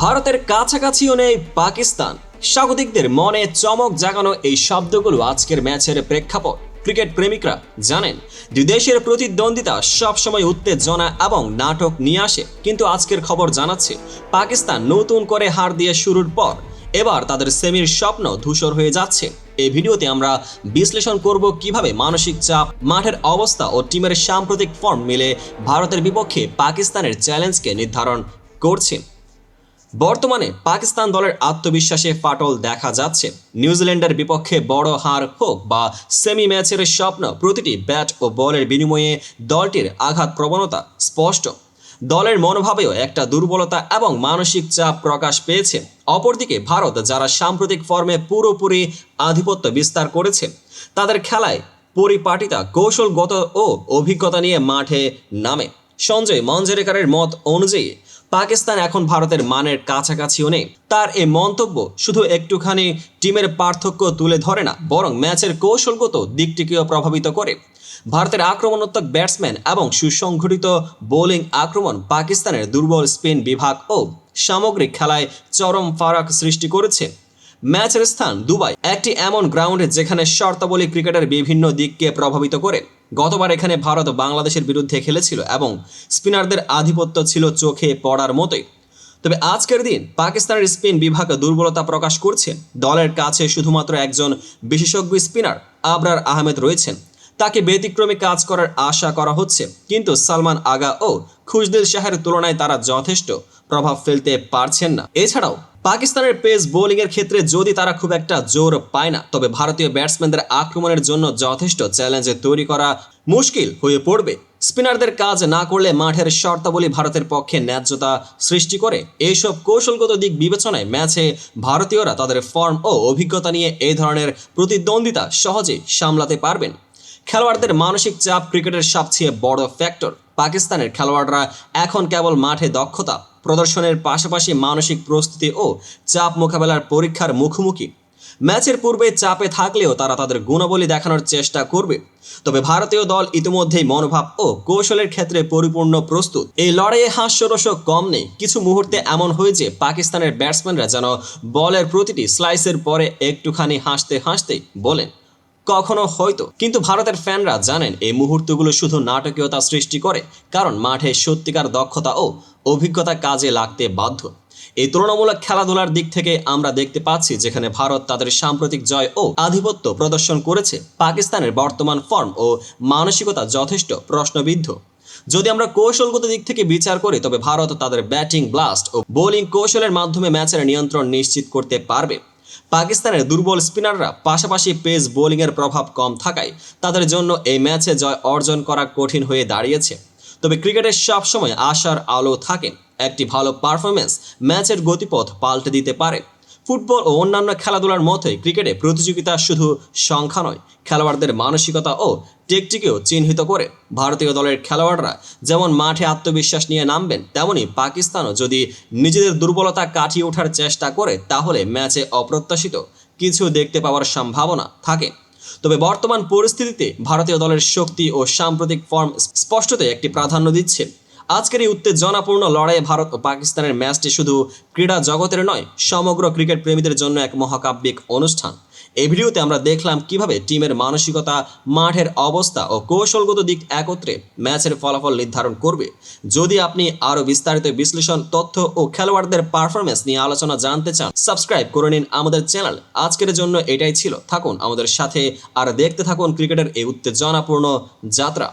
ভারতের কাছাকাছিও নেই পাকিস্তান। স্বাগতিকদের মনে চমক জাগানো এই শব্দগুলো আজকের ম্যাচের প্রেক্ষাপট। ক্রিকেট প্রেমিকরা জানেন দুই দেশের প্রতিদ্বন্দ্বিতা সবসময় উত্তেজনা এবং নাটক নিয়ে আসে। কিন্তু আজকের খবর জানাচ্ছে, পাকিস্তান নতুন করে হার দিয়ে শুরুর পর এবার তাদের সেমির স্বপ্ন ধূসর হয়ে যাচ্ছে। এই ভিডিওতে আমরা বিশ্লেষণ করব কীভাবে মানসিক চাপ, মাঠের অবস্থা ও টিমের সাম্প্রতিক ফর্ম মিলে ভারতের বিপক্ষে পাকিস্তানের চ্যালেঞ্জকে নির্ধারণ করছে। বর্তমানে পাকিস্তান দলের আত্মবিশ্বাসে ফাটল দেখা যাচ্ছে। নিউজিল্যান্ডের বিপক্ষে বড় হার হোক বা সেমি ম্যাচের স্বপ্ন, প্রতিটি ব্যাট ও বলের বিনিময়ে দলটির আঘাত প্রবণতা স্পষ্ট। দলের মনোভাবেও একটা দুর্বলতা এবং মানসিক চাপ প্রকাশ পেয়েছে। অপরদিকে ভারত, যারা সাম্প্রতিক ফর্মে পুরোপুরি আধিপত্য বিস্তার করেছে, তাদের খেলায় পরিপাটিতা, কৌশলগত ও অভিজ্ঞতা নিয়ে মাঠে নামে। সঞ্জয় মঞ্জরেকারের মত অনুযায়ী পাকিস্তান এখন ভারতের মানের কাছাকাছিও নেই। তার এই মন্তব্য শুধু একটুখানি টিমের পার্থক্য তুলে ধরে না, বরং ম্যাচের কৌশলগত দিকটিকেও প্রভাবিত করে। ভারতের আক্রমণাত্মক ব্যাটসম্যান এবং সুসংগঠিত বোলিং আক্রমণ পাকিস্তানের দুর্বল স্পিন বিভাগ ও সামগ্রিক খেলায় চরম ফারাক সৃষ্টি করেছে। ম্যাচের স্থান দুবাই, একটি এমন গ্রাউন্ডে যেখানে শর্তাবলী ক্রিকেটের বিভিন্ন দিককে প্রভাবিত করে। গতবার এখানে ভারত বাংলাদেশের বিরুদ্ধে খেলেছিল এবং স্পিনারদের আধিপত্য ছিল চোখে পড়ার মতোই। তবে আজকের দিন পাকিস্তানের স্পিন বিভাগ দুর্বলতা প্রকাশ করছে। দলের কাছে শুধুমাত্র একজন বিশেষজ্ঞ স্পিনার আবরার আহমেদ রয়েছেন। তাকে ব্যতিক্রমী কাজ করার আশা করা হচ্ছে। কিন্তু সালমান আগা ও খুশদিল শাহের তুলনায় তারা যথেষ্ট প্রভাব ফেলতে পারছেন না। এছাড়াও পাকিস্তানের পেস বোলিং এর ক্ষেত্রে যদি তারা খুব একটা জোর পায় না, তবে ভারতীয় ব্যাটসম্যানদের আক্রমণের জন্য যথেষ্ট চ্যালেঞ্জ তৈরি করা মুশকিল হয়ে পড়বে। স্পিনারদের কাজ না করলে মাঠের শর্তাবলী ভারতের পক্ষে ন্যায্যতা সৃষ্টি করে। এইসব কৌশলগত দিক বিবেচনায় ম্যাচে ভারতীয়রা তাদের ফর্ম ও অভিজ্ঞতা নিয়ে এই ধরনের প্রতিদ্বন্দ্বিতা সহজে সামলাতে পারবেন। খেলোয়াড়দের মানসিক চাপ ক্রিকেটের সবচেয়ে বড় ফ্যাক্টর। পাকিস্তানের খেলোয়াড়রা এখন কেবল মাঠে দক্ষতা প্রদর্শনের পাশাপাশি মানসিক প্রস্তুতি ও চাপ মোকাবেলার পরীক্ষার মুখোমুখি। ম্যাচের পূর্বে চাপে থাকলেও তারা তাদের গুণাবলী দেখানোর চেষ্টা করবে। তবে ভারতীয় দল ইতিমধ্যেই মনোভাব ও কৌশলের ক্ষেত্রে পরিপূর্ণ প্রস্তুত। এই লড়াইয়ে হাস্যরস কম নেই। কিছু মুহূর্তে এমন হয়েছে পাকিস্তানের ব্যাটসম্যানরা যেন বলের প্রতিটি স্লাইসের পরে একটুখানি হাসতে হাসতে বলেন। কখনো হয়তো। কিন্তু ভারতের ফ্যানরা জানেন, এই মুহূর্তগুলো শুধু নাটকীয়তা সৃষ্টি করে, কারণ মাঠে সত্যিকার দক্ষতা ও অভিজ্ঞতা কাজে লাগতে বাধ্য। এই তুলনামূলক খেলাধুলার দিক থেকে আমরা দেখতে পাচ্ছি, যেখানে ভারত তাদের সাম্প্রতিক জয় ও আধিপত্য প্রদর্শন করেছে, পাকিস্তানের বর্তমান ফর্ম ও মানসিকতা যথেষ্ট প্রশ্নবিদ্ধ। যদি আমরা কৌশলগত দিক থেকে বিচার করি, তবে ভারত তাদের ব্যাটিং ব্লাস্ট ও বোলিং কৌশলের মাধ্যমে ম্যাচের নিয়ন্ত্রণ নিশ্চিত করতে পারবে। পাকিস্তানের দুর্বল স্পিনাররা পাশাপাশি পেস বোলিংয়ের প্রভাব কম থাকায় তাদের জন্য এই ম্যাচে জয় অর্জন করা কঠিন হয়ে দাঁড়িয়েছে। তবে ক্রিকেটের সবসময় আশার আলো থাকেন। একটি ভালো পারফরমেন্স ম্যাচের গতিপথ পাল্টে দিতে পারে। ফুটবল ও অন্যান্য খেলাধুলার মতোই ক্রিকেটে প্রতিযোগিতা শুধু সংখ্যা নয়, খেলোয়াড়দের মানসিকতা ও টেকটিকেও চিহ্নিত করে। ভারতীয় দলের খেলোয়াড়রা যেমন মাঠে আত্মবিশ্বাস নিয়ে নামবেন, তেমনি পাকিস্তানও যদি নিজেদের দুর্বলতা কাটিয়ে ওঠার চেষ্টা করে, তাহলে ম্যাচে অপ্রত্যাশিত কিছু দেখতে পাওয়ার সম্ভাবনা থাকে। তবে বর্তমান পরিস্থিতিতে ভারতীয় দলের শক্তি ও সাম্প্রতিক ফর্ম স্পষ্টতই একটি প্রাধান্য দিচ্ছে। আজকের এই উত্তেজনাপূর্ণ লড়াইয়ে ভারত ও পাকিস্তানের ম্যাচটি শুধু ক্রীড়া জগতের নয়, সমগ্র ক্রিকেট প্রেমীদের জন্য এক মহাকাব্যিক অনুষ্ঠান। এই ভিডিওতে আমরা দেখলাম কীভাবে টিমের মানসিকতা, মাঠের অবস্থা ও কৌশলগত দিক একত্রে ম্যাচের ফলাফল নির্ধারণ করবে। যদি আপনি আরও বিস্তারিত বিশ্লেষণ, তথ্য ও খেলোয়াড়দের পারফরমেন্স নিয়ে আলোচনা জানতে চান, সাবস্ক্রাইব করে নিন আমাদের চ্যানেল। আজকের জন্য এটাই ছিল। থাকুন আমাদের সাথে আর দেখতে থাকুন ক্রিকেটের এই উত্তেজনাপূর্ণ যাত্রা।